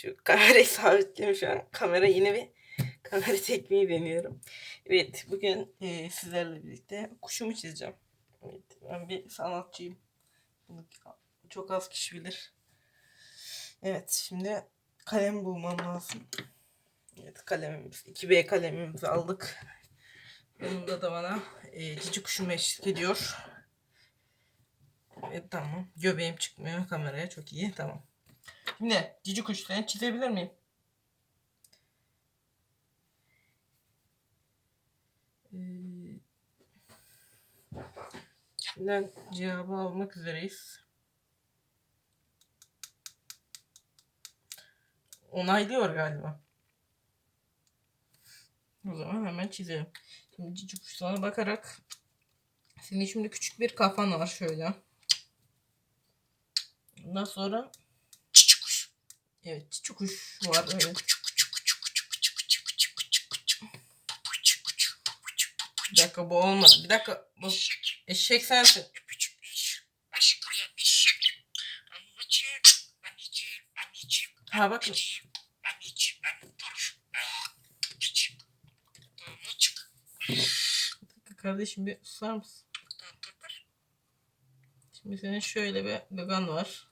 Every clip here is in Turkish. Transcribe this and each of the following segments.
Şu kamerayı sabitliyorum şu an. Kamera yine bir kamera çekmeyi deniyorum. Evet bugün e, sizlerle birlikte kuşumu çizeceğim. Evet ben bir sanatçıyım. Bunu çok az kişi bilir. Evet şimdi kalem bulmam lazım. Evet kalemimiz 2B kalemimizi aldık. Yanında da bana e, cici kuşum eşlik ediyor. Evet tamam. Göbeğim çıkmıyor kameraya çok iyi tamam. Şimdi cici kuşlarını çizebilir miyim? Ee, Şimdiden cevabı almak üzereyiz. Onaylıyor galiba. O zaman hemen çizelim. Şimdi cici kuşlarına bakarak senin şimdi küçük bir kafan var şöyle. Ondan sonra. Evet cici kuş var evet. Bir dakika bu olmadı. Bir dakika bu Eşek. sensin. Ha bak Anneciğim. Anneciğim. Dur. Anneciğim. Anneciğim. kardeşim bir susar mısın? Şimdi senin şöyle bir gagan var.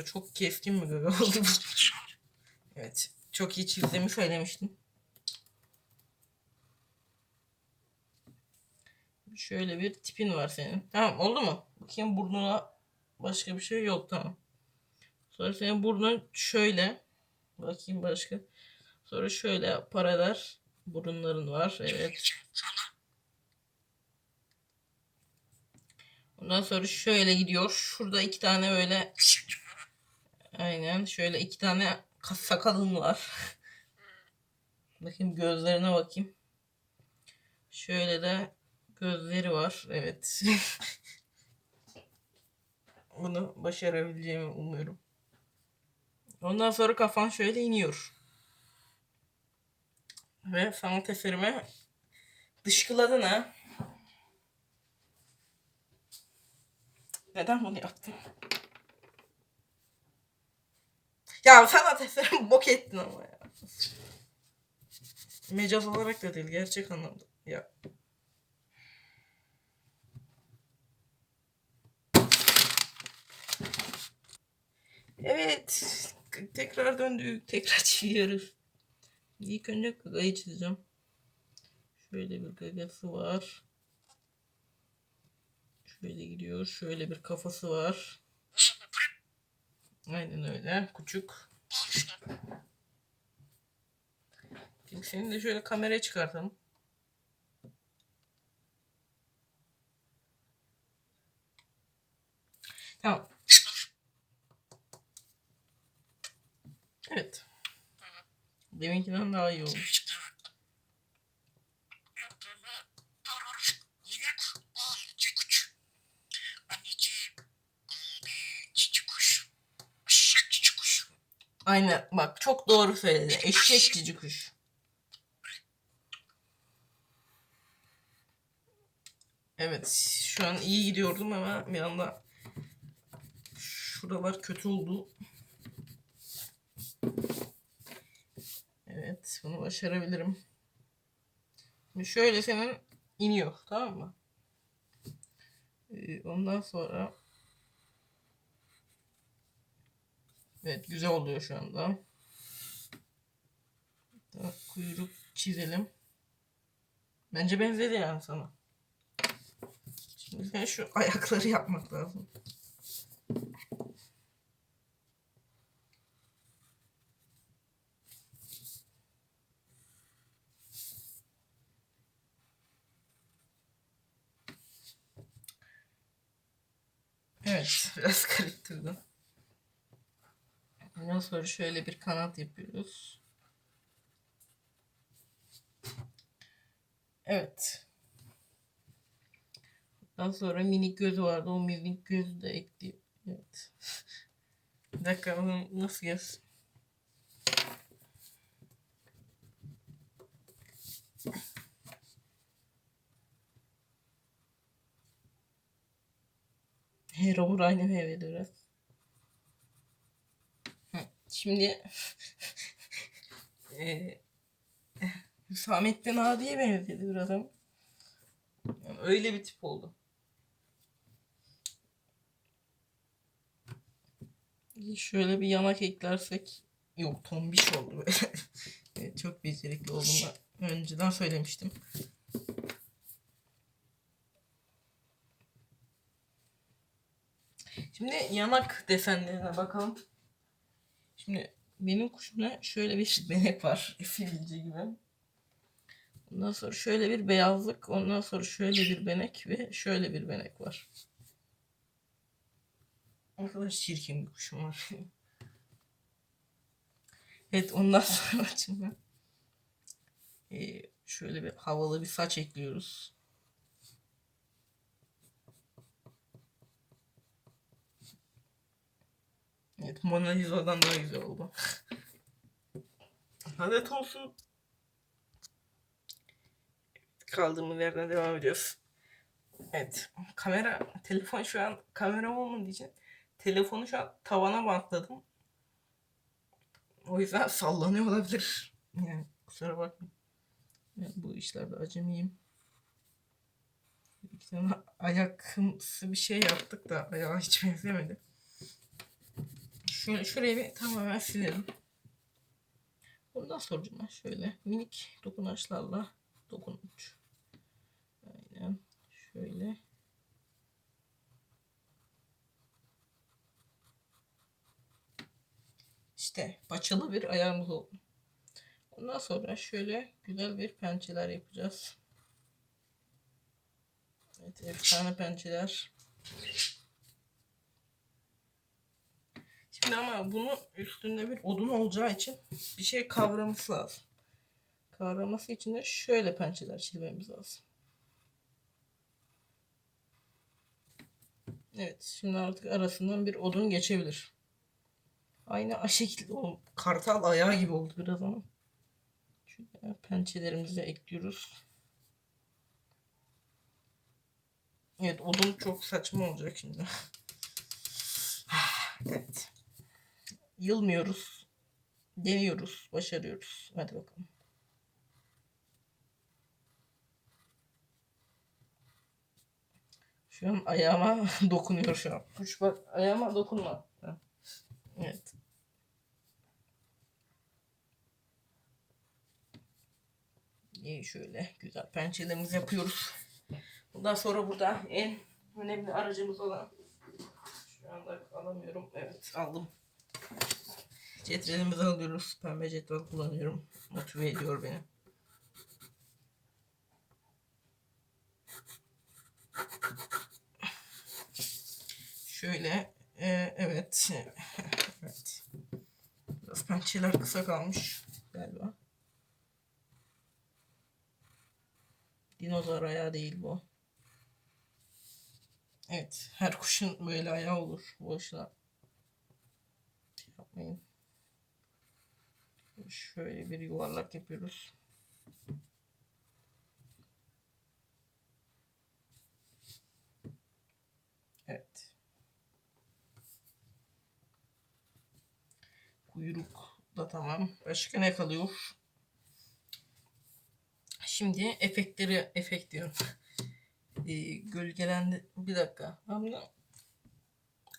Dakika çok keskin bir gaga oldu bu. Evet. Çok iyi çizdiğimi söylemiştim. Şöyle bir tipin var senin. Tamam oldu mu? Bakayım burnuna başka bir şey yok tamam. Sonra senin burnun şöyle. Bakayım başka. Sonra şöyle paralar burunların var. Evet. Ondan sonra şöyle gidiyor. Şurada iki tane böyle aynen şöyle iki tane kas sakalın var. bakayım gözlerine bakayım. Şöyle de gözleri var. Evet. Bunu başarabileceğimi umuyorum. Ondan sonra kafan şöyle iniyor. Ve sanat eserime dışkıladın ha. Neden bunu yaptım? Ya sanat eserimi bok ettin ama ya. Mecaz olarak da değil gerçek anlamda. Ya. Evet. Tekrar döndük. Tekrar çiziyoruz. İlk önce gagayı çizeceğim. Şöyle bir gagası var. Şöyle gidiyor. Şöyle bir kafası var. Aynen öyle. Küçük. Şimdi seni de şöyle kameraya çıkartalım. Tamam. Evet. Deminkinden daha iyi oldu. Cici kuş. Anneciğim. Cici kuş. Eşek cici kuş. Aynen bak çok doğru söyledi. Eşek cici kuş. Evet şu an iyi gidiyordum ama bir anda şuralar kötü oldu. Evet bunu başarabilirim. Şimdi şöyle senin iniyor tamam mı? Ee, ondan sonra Evet güzel oluyor şu anda. Daha kuyruk çizelim. Bence benzedi yani sana. Şimdi sen şu ayakları yapmak lazım. Evet biraz karıştırdım. Ondan sonra şöyle bir kanat yapıyoruz. Evet. Ondan sonra minik gözü vardı. O minik gözü de ekliyor. Evet. Bir dakika nasıl yaz? Herobrine meyveleri. Hı, Şimdi eee Hüsamettin Adi'ye benzedi biraz ama. Yani öyle bir tip oldu. Şöyle bir yanak eklersek yok tombiş oldu böyle. Evet, çok becerikli olduğumu önceden söylemiştim. Şimdi yanak desenlerine bakalım. Şimdi benim kuşumda şöyle bir benek var. Filci gibi. Ondan sonra şöyle bir beyazlık. Ondan sonra şöyle bir benek ve şöyle bir benek var. O kadar çirkin bir kuşum var. evet ondan sonra şimdi ee, şöyle bir havalı bir saç ekliyoruz. Evet Mona Lisa'dan daha güzel oldu. Lanet olsun. Kaldığımız yerden devam ediyoruz. Evet. Kamera, telefon şu an kameram olmadığı için telefonu şu an tavana bantladım. O yüzden sallanıyor olabilir. Yani kusura bakmayın. Yani bu işlerde acemiyim. Bir tane ayakımsı bir şey yaptık da ayağa hiç benzemedi. Şöyle şurayı bir tamamen silelim. Ondan sonra şöyle minik dokunaçlarla dokunuş. Aynen. Şöyle. İşte paçalı bir ayağımız oldu. Ondan sonra şöyle güzel bir pençeler yapacağız. Evet, efsane pençeler. Şimdi ama bunun üstünde bir odun olacağı için bir şey kavraması lazım. Kavraması için de şöyle pençeler çizmemiz lazım. Evet, şimdi artık arasından bir odun geçebilir. Aynı şekilde o kartal ayağı gibi oldu biraz ama. Şöyle pençelerimizi ekliyoruz. Evet, odun çok saçma olacak şimdi. evet. Yılmıyoruz. Deniyoruz. Başarıyoruz. Hadi bakalım. Şu an ayağıma dokunuyor şu an. Kuş bak ayağıma dokunma. Evet. İyi şöyle güzel pençelerimizi yapıyoruz. Bundan sonra burada en önemli aracımız olan şu anda alamıyorum. Evet aldım. Cetvelimizi alıyoruz. Pembe cetvel kullanıyorum. Motive ediyor beni. Şöyle e, evet. evet. Biraz pençeler kısa kalmış galiba. Dinozor ayağı değil bu. Evet. Her kuşun böyle ayağı olur. Boşuna yapmayın. Şöyle bir yuvarlak yapıyoruz. Evet. Kuyruk da tamam. Başka ne kalıyor? Şimdi efektleri efekt diyorum. Ee, gölgelendi. Bir dakika. Ben bunu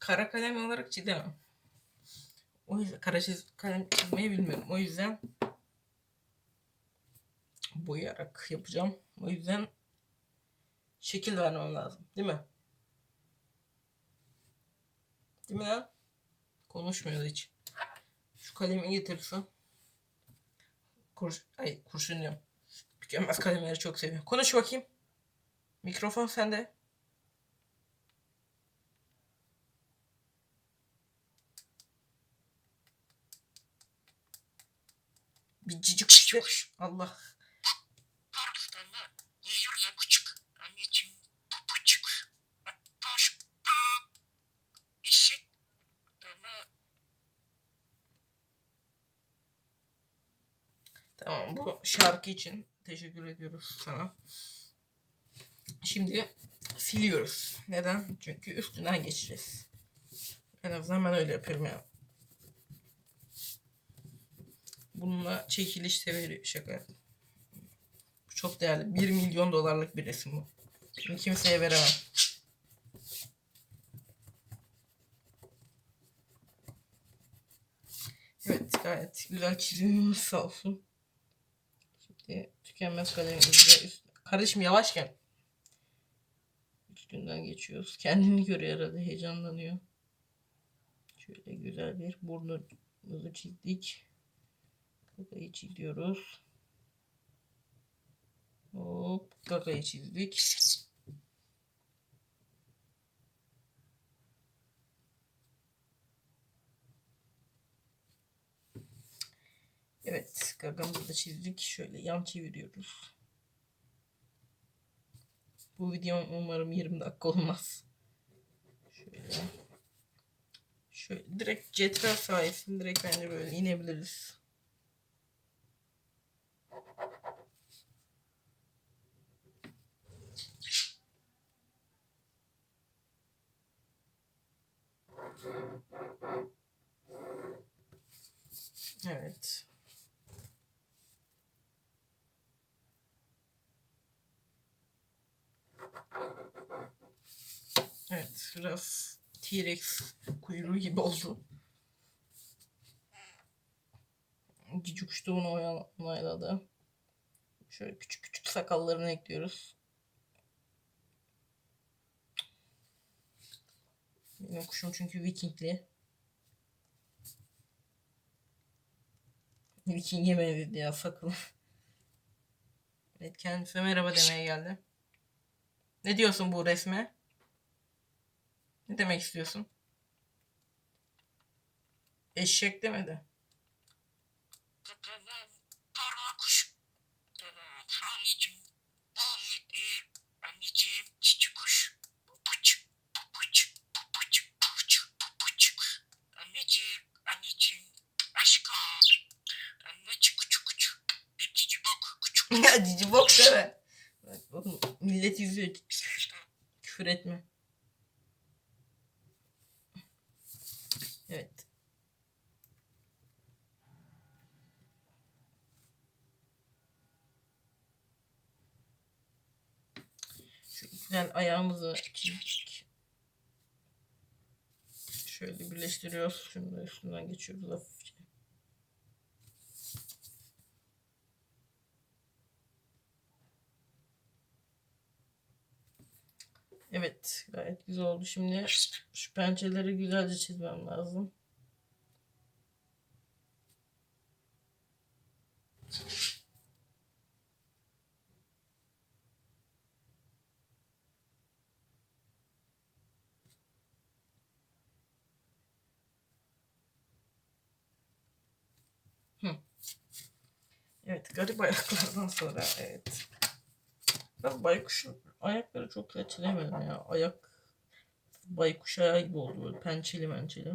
kara kalem olarak çizemem. O yüzden kara çiz, kalem çizmeyi bilmiyorum. O yüzden boyayarak yapacağım. O yüzden şekil vermem lazım. Değil mi? Değil mi lan? Konuşmuyordu hiç. Şu kalemi getirirsen. Kur, ay kurşun diyorum. Tükenmez kalemleri çok seviyorum. Konuş bakayım. Mikrofon sende. Bir cicik yok. Allah. Tamam bu şarkı için teşekkür ediyoruz sana. Şimdi siliyoruz. Neden? Çünkü üstünden geçeceğiz. En azından ben öyle yapıyorum ya. Bununla çekiliş de veriyor. Şaka. çok değerli. 1 milyon dolarlık bir resim bu. Bunu kimseye veremem. Evet gayet güzel çizimimiz sağ olsun. Şimdi tükenmez kalemimizle üst... Kardeşim yavaş gel. Üstünden geçiyoruz. Kendini görüyor herhalde heyecanlanıyor. Şöyle güzel bir burnumuzu çizdik. Gagayı çiziyoruz. Hop gagayı çizdik. Evet gagamızı da çizdik. Şöyle yan çeviriyoruz. Bu video umarım 20 dakika olmaz. Şöyle. Şöyle direkt cetvel sayesinde direkt bence böyle inebiliriz. Evet. Evet, biraz T-Rex kuyruğu gibi oldu. Cici kuş da bunu onayladı. Şöyle küçük küçük sakallarını ekliyoruz. Benim kuşum çünkü Vikingli. Viking'e benzedi ya sakalı. Evet kendisine merhaba demeye geldi. Ne diyorsun bu resme? Ne demek istiyorsun? Eşek demedi. ya cici bok deme. Bak, bakın millet izliyor. Küfür etme. Evet. Şu güzel ayağımızı. Şöyle birleştiriyoruz. Da üstünden geçiyoruz Evet, gayet güzel oldu. Şimdi şu pençeleri güzelce çizmem lazım. Evet, garip ayaklardan sonra evet. Ben baykuşun ayakları çok güzel çizemedim ya. Ayak baykuş ayağı gibi oldu böyle pençeli mençeli.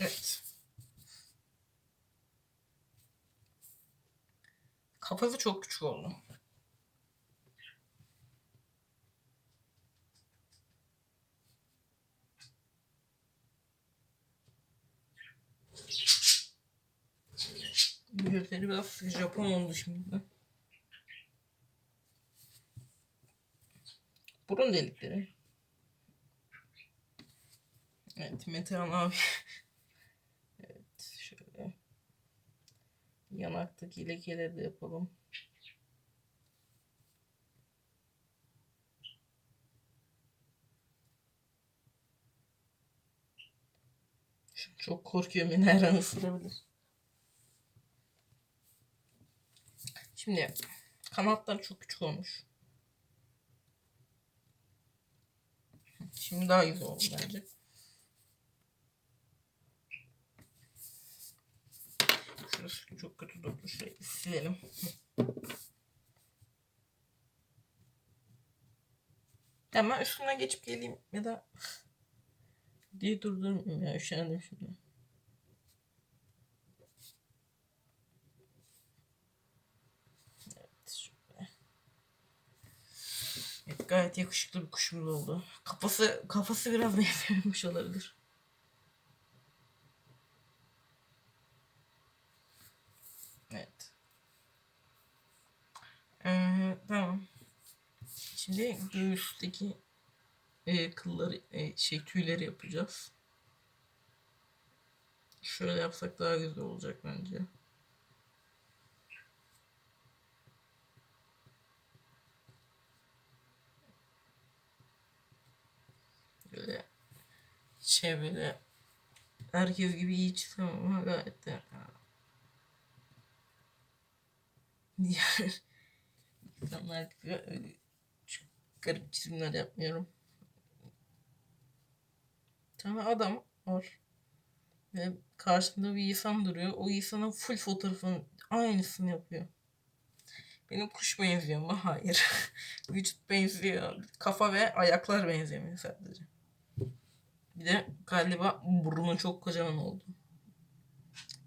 Evet. Kafası çok küçük oldu. Gözleri biraz Japon oldu şimdi. Burun delikleri. Evet Metehan abi. evet şöyle. Yanaktaki lekeleri de yapalım. Çok korkuyorum beni her an ısırabilir. Şimdi kanatlar çok küçük olmuş. Şimdi daha güzel oldu bence. Şurası çok kötü durdu. Şurayı silelim. Hemen üstünden geçip geleyim ya da diye durdurmayayım ya üşendim şimdi. Evet şöyle. Gayet yakışıklı bir kuşumuz oldu. Kafası kafası biraz benzememiş olabilir. Evet. Ee, tamam. Şimdi göğüsteki e, kılları e, şey tüyleri yapacağız. Şöyle yapsak daha güzel olacak bence. Böyle şey böyle herkes gibi iyi çizemem ama gayet de diğer insanlar gibi öyle garip çizimler yapmıyorum. Tane adam var. Ve karşımda bir insan duruyor. O insanın full fotoğrafının aynısını yapıyor. Benim kuş benziyor mu? Hayır. Vücut benziyor. Kafa ve ayaklar benzemiyor sadece. Bir de galiba burnu çok kocaman oldu.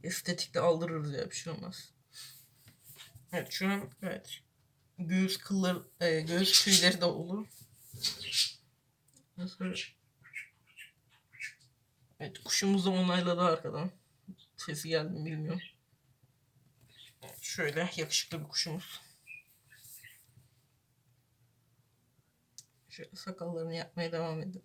Estetikle aldırırız ya bir şey olmaz. Evet şu an evet. Göğüs kılları, e, göğüs tüyleri de olur. Nasıl? Evet kuşumuz da onayladı arkadan. Sesi geldi mi bilmiyorum. Evet, şöyle yakışıklı bir kuşumuz. Şöyle sakallarını yapmaya devam edin.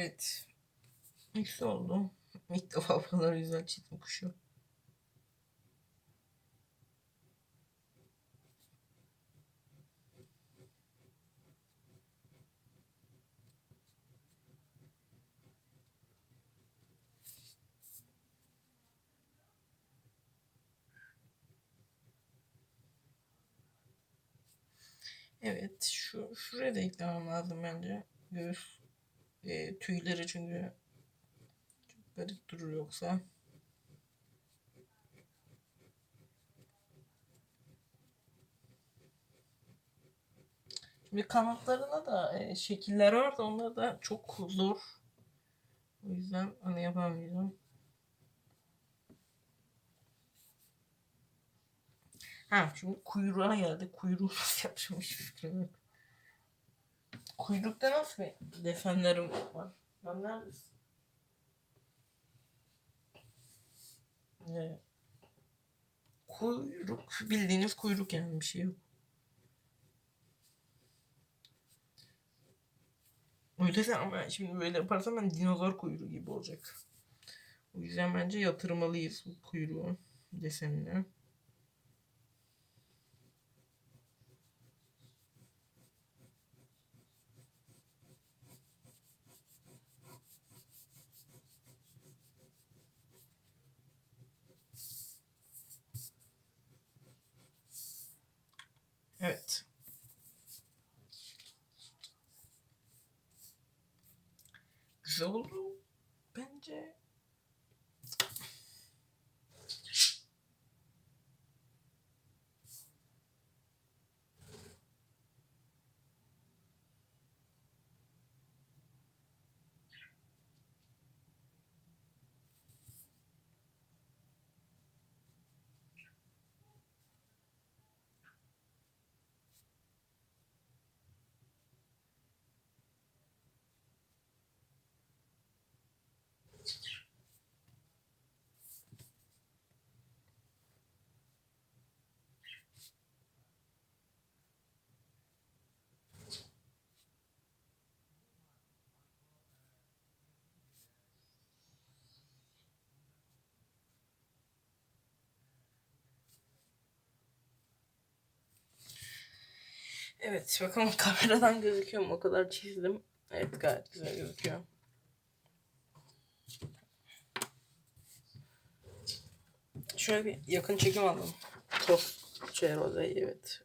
Evet. İşte oldu. İlk defa bu kadar güzel çizdim kuşu. Evet, şu şuraya da eklemem lazım bence. Göğüs e, tüyleri çünkü çok garip durur yoksa. Şimdi kanatlarına da e, şekiller var da onlar da çok zor. O yüzden onu yapamayacağım. Ha şimdi kuyruğa geldi. Kuyruğu nasıl yapacağım fikrim yok. Kuyrukta nasıl bir desenlerim var? Lan neredesin? Evet. Kuyruk bildiğiniz kuyruk yani bir şey yok. Öyle ama şimdi böyle yaparsam ben dinozor kuyruğu gibi olacak. O yüzden bence yatırmalıyız bu kuyruğu desenine. Evet. Güzel oldu. Bence. Evet bakalım kameradan gözüküyor mu? O kadar çizdim. Evet gayet güzel gözüküyor. Şöyle bir yakın çekim aldım. Tost Çeroza'yı evet.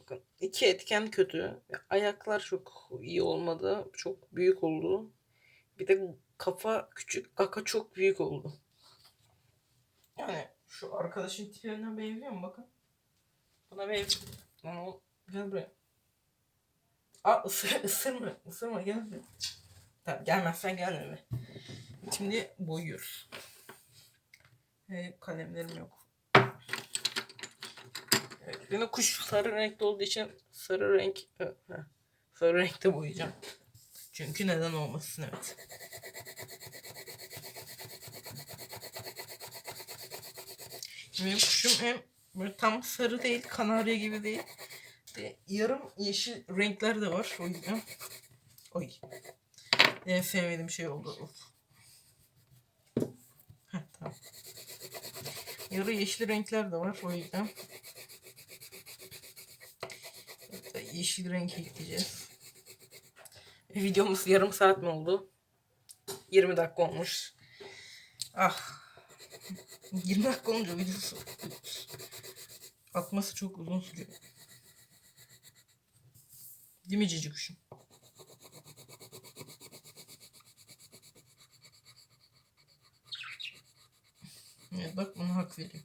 Bakın iki etken kötü. Ayaklar çok iyi olmadı. Çok büyük oldu. Bir de kafa küçük, kaka çok büyük oldu. Yani şu arkadaşın tipinden benziyor mu bakın. Buna benziyor. O gel buraya. Aa ısır, ısırma, ısırma gel buraya. Tamam gelmezsen gelme be. Şimdi boyuyoruz. Ee, kalemlerim yok. Evet, yine kuş sarı renkte olduğu için sarı renk sarı renkte boyayacağım. Çünkü neden olmasın evet. Benim kuşum hem böyle tam sarı değil, kanarya gibi değil. De yarım yeşil renkler de var o yüzden. Oy. En sevmediğim şey oldu. Heh, tamam. Yarı yeşil renkler de var o yüzden. Yeşil renk ekleyeceğiz. E, Videomuz yarım saat mi oldu? 20 dakika olmuş. Ah. 20 dakika olunca videosu atması çok uzun sürüyor. Değil mi cici kuşum? Evet bak bana hak veriyor.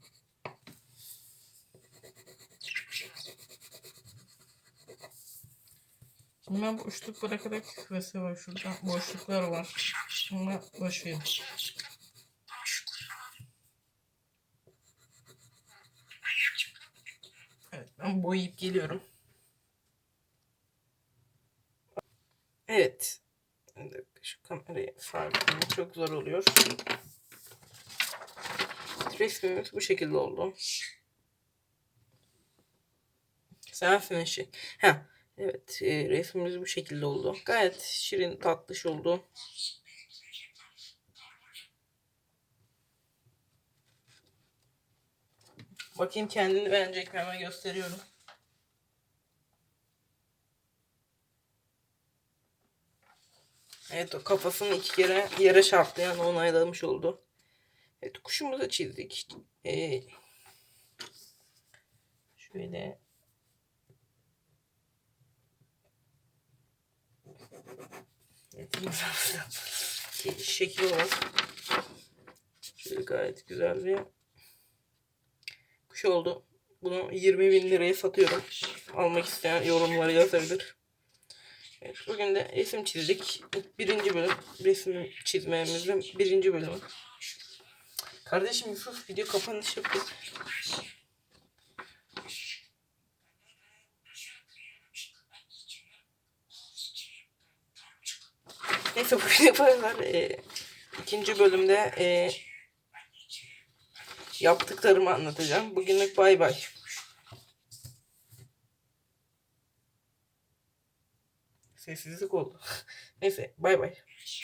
Şimdi ben boşluk bırakarak mesela var şurada boşluklar var. Ona boş verin. Evet ben boyayıp geliyorum. Evet. Şu kamerayı sabitleyeyim. Çok zor oluyor. Resmimiz bu şekilde oldu. Sensin eşi. Ha, evet e, resmimiz bu şekilde oldu. Gayet şirin tatlış oldu. Bakayım kendini beğenecek mi hemen gösteriyorum. Evet o kafasını iki kere yere çarptı yani onaylamış oldu. Evet kuşumuzu çizdik. Ee, şöyle Evet, şekil olarak şöyle gayet güzel bir kuş oldu. Bunu 20 bin liraya satıyorum. Almak isteyen yorumları yazabilir. Evet, bugün de resim çizdik. Birinci bölüm. Resim çizmemizin birinci bölümü. Kardeşim Yusuf video kapanış yapıyor. Neyse bugün kadar e, ikinci bölümde e, yaptıklarımı anlatacağım. Bugünlük bay bay. Sessizlik oldu. Neyse bay bay.